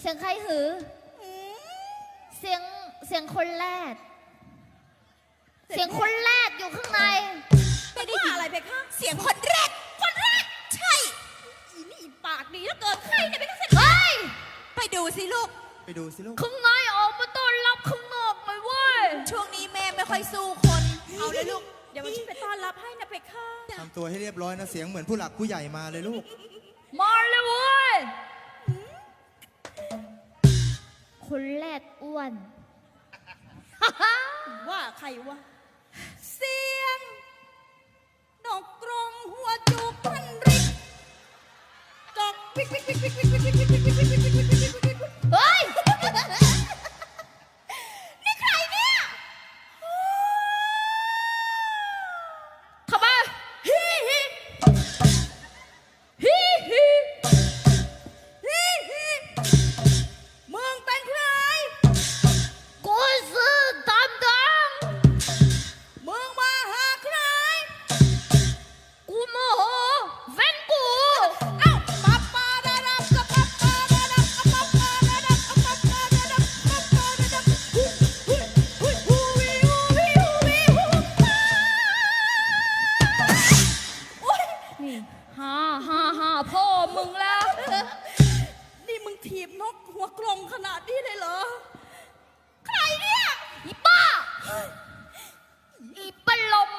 เสียงใครหือ เสียงเสียงคนแรดเสียงคนแรดอยู่ข้างใน ไม่ได้ยินอะไรเพคะเสียงคนแรก คนแรก ใช่อีนี่ปากดีแล้วเกินใครเนี่ยเพคะเสร็จเฮ้ย ไปดูสิลูก ไปดูสิลูก ข้างในออกมาต้อนรับข้างนอกหน่อยเว้ย ช่วงนี้แม่ไม่ค่อยสู้คน เอาเลยลูก เดี๋ยวมันฉันไปต้อนรับให้นะเพคะทำตัวให้เรียบร้อยนะ เสียงเหมือนผู้หลักผู้ใหญ่มาเลยลูก มาเลยเว้ย คนแรกอ้วน ว่าใครวะ เสียง ดอกกรงหัวจูบพันริกจอกพิกพิกพิกพิกพิกพิกก กหัวกลมขนาดนี้เลยเหรอ ใครเนี่ยอีป้า อีปลม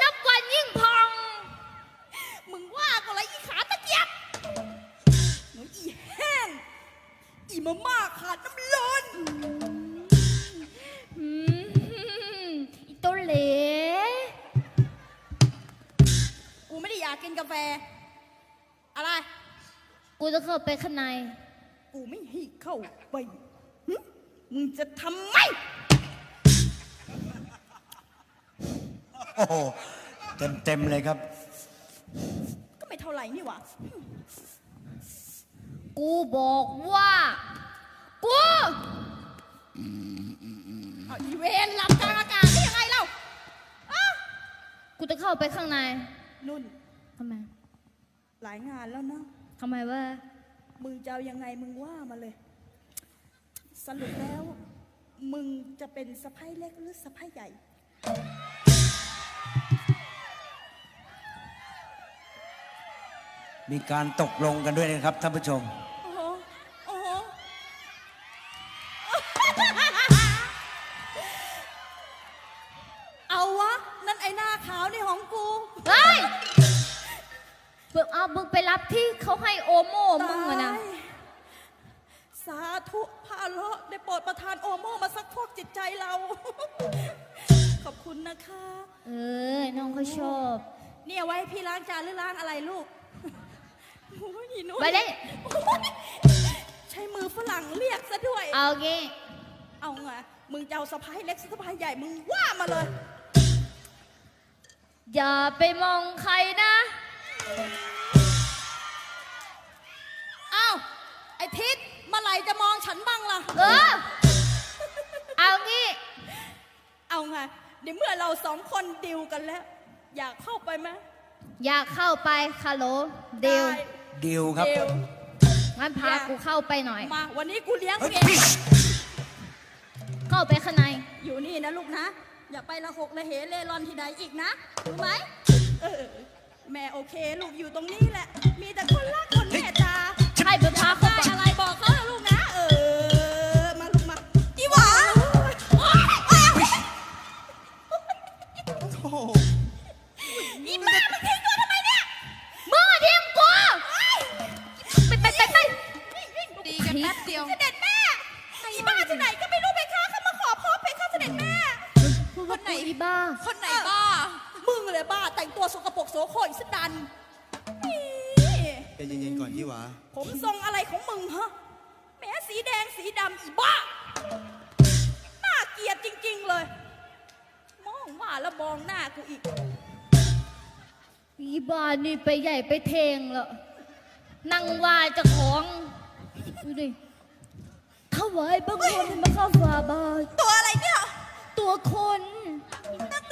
นับวันยิ่งพอง มึงว่าก็เลยอีข กูจะเข้าไปข้างใน กูไม่ให้เข้าไปหึมึงจะทำไม โอ้โหเต็มเต็มๆเลยครับ ก็ไม่เท่าไหร่นี่หว่า กูบอกว่า กูเอาอีเวนหลับกลางอากาศได้ยังไงเล่าอ้าวกูจะเข้าไปข้างในนุ่นทำไม หลายงานแล้วนะ ทำไมวะมึงจะเอายังไงมึงว่ามาเลย สรุปแล้ว มึงจะเป็นสะพ้ายเล็กหรือสะพ้ายใหญ่ มีการตกลงกันด้วยนะครับท่านผู้ชม เบิกเอามึงไปรับที่เขาให้โอโม่มึงอะนะ ตายสาธุพระอรหันต์ได้โปรดประทานโอโมมาซักพวกจิตใจเรา ขอบคุณนะคะ เออ น้องเขาชอบเนี่ยไว้ให้พี่ล้างจานหรือล้างอะไรลูกโอ้ยอีนุ่นไปได้โอ๊ยใช้มือฝรั่งเรียกซะด้วย เอางี้เอาไงมึงจะเอาสะพายเล็กสะพายใหญ่มึงว่ามาเลย อย่าไปมองใครนะ ฉันบ้างล่ะ เออ เอางี้ เอาไงเดี๋ยวเมื่อเราสองคนดิวกันแล้ว อยากเข้าไปไหมอยากเข้าไปคาโหลเดียวได้ดิวครับ ดิวงั้นพาอยากกูเข้าไปหน่อย มา วันนี้กูเลี้ยงเฮ้ยเองเข้าไปข้างใน อยู่นี่นะลูกนะ อย่าไปละหกละเหเล่ร่อนที่ใดอีกนะรู้ไหมเออแม่โอเค ลูกอยู่ตรงนี้แหละ มีแต่คนรักคนเมตตา ใช่ไปพาเข้า โสโครกอีสดันนี่ใจเย็นๆก่อนยี่หวาผมทรงอะไรของมึงฮะแหม้สีแดงสีดำอีบ้า น่าเกลียดจริง ๆเลย มองว่าแล้วมองหน้ากูอีก อีบ้านี่ไปใหญ่ไปเทงแล้วนั่งว่าเจะของดูดิถวายบังคมให้มาเข้าฝ่าบาทตัวอะไรเนี่ยตัวคน น่าก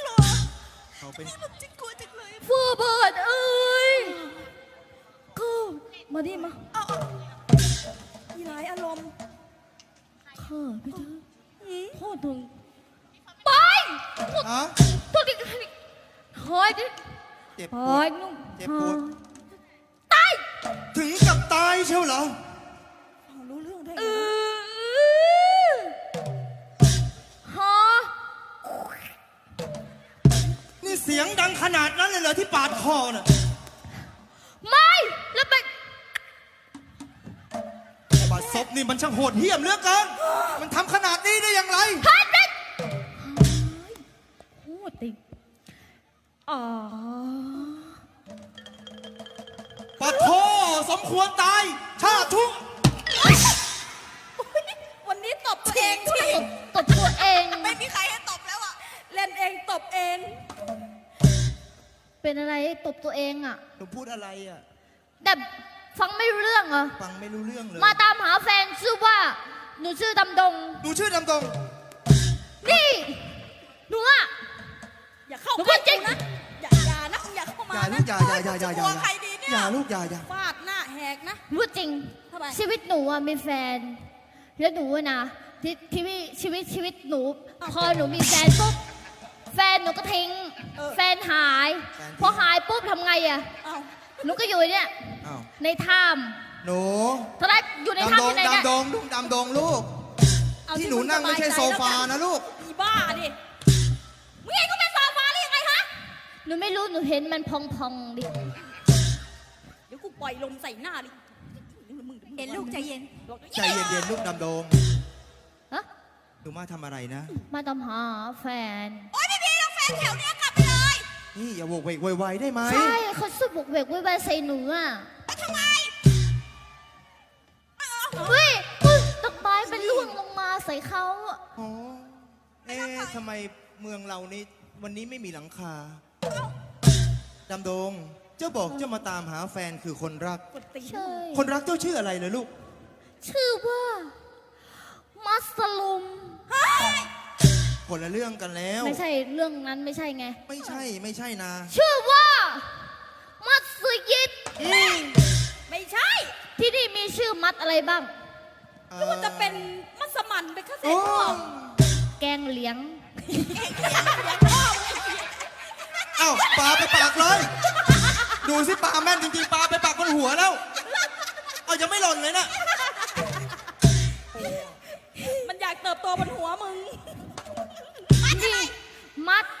ลัว ขาเป็นจะกัวจังเลยฟูเบิร์ดเอ้ยกูมาดิมามีหลายอารมณ์ข้าพี่เธอหืพ่อถึงไปพวกอะพวกเด็กเยดิเจ็บปวดยนุ่มเจ็บปวด ตาย ถึงกับตายเชียวเหรอ ปาดคอน่ะไม่ แล้วไปบาดซบนี่มันช่างโหดเหี้ยมเหลือเกิน มันทำขนาดนี้ได้อย่างไร เฮ้ยดิโอ้ติอ๋อ ปะโทสมควรตาย ชาติทุกข์วันนี้ตบตัวเองที่ตบตัวเอง ไม่มีใครให้ตบแล้วอะ เล่นเองตบเอง เป็นอะไรตบตัวเองอะ หนูพูดอะไรอะ แต่ฟังไม่รู้เรื่องเหรอ ฟังไม่รู้เรื่องเลย มาตามหาแฟนชื่อว่า หนูชื่อดำดง หนูชื่อดำดงนี่ หนูอะ อย่าเข้าหนูใกล้พูดจริกูงนะอย่าอย่านะอย่าเข้ามาอย่าลูนะกอย่าอย่าอย่าอย่าอย่ากลัวใครดีเนี่ยอย่าลูกอย่าอย่าฟาดหน้าแหกนะ พูดจริง ทำไม ชีวิตหนูอะมีแฟน แล้วหนูอะนะที่ชีวิตชีวิตชีวิตหนู พอหนูมีแฟนปุ๊บแฟนหนูก็ทิ้ง แฟนหายพอหายปุ๊บทำไงอะเอาหนูก็อยู่เนี่ย อ้าวในถ้หนูำตอนแรกอยู่ในดำถ้ำดองยู่ไหนเนี่ยดำดงลูกดำดงลูก เอาที่หนูนั่งไม่ใช่โซฟานะลูก อีบ้าดิมึงเห็นกูเป็นโซฟาหรือยังไงฮะหนูไม่รู้หนูเห็นมันพองๆดิเดี๋ยวกูปล่อยลมใส่หน้าดิมึงเย็นลูกใจเย็น ใจเย็นๆลูกดำดงฮะหนูมาทำอะไรนะ มาตามหาแฟน โอ๊ยพี่พีเราแฟนแถวเนี้ยกลับ ไปเลยนี่อย่าโวกเวกโวยวายได้ไหมใช่เขาสุบกเวกไว้ใบใส่หนูอะแล้วทำไมเฮ้ยเฮ้ยดอกไม้เป็นล่วงลงมาใส่เขาอะอ๋อเอ๊ะทำไมเมืองเรานี่วันนี้ไม่มีหลังคาดำดง เจ้าบอกเจ้ามาตามหาแฟนคือคนรักกดตีนใช่คนรักเจ้าชื่ออะไรเลยลูก ชื่อว่ามัสลุม คนละเรื่องกันแล้ว ไม่ใช่เรื่องนั้นไม่ใช่ไง ไม่ใช่ไม่ใช่นะ ชื่อว่า มัสยิดไม่ใช่ที่นี่มีชื่อมัดอะไรบ้างเอ่อนึกว่าจะเป็นมัสมั่นเป็นข้าเสโอ้กพ่อแกงเหลียงเอ้าปลาไปปากเลย ดูสิปลาแม่นจริงๆปลาไปปากบนหัวแล้ว เอายังไม่หล่นเลยนะมันอยากเติบโตบนหัว মাত্র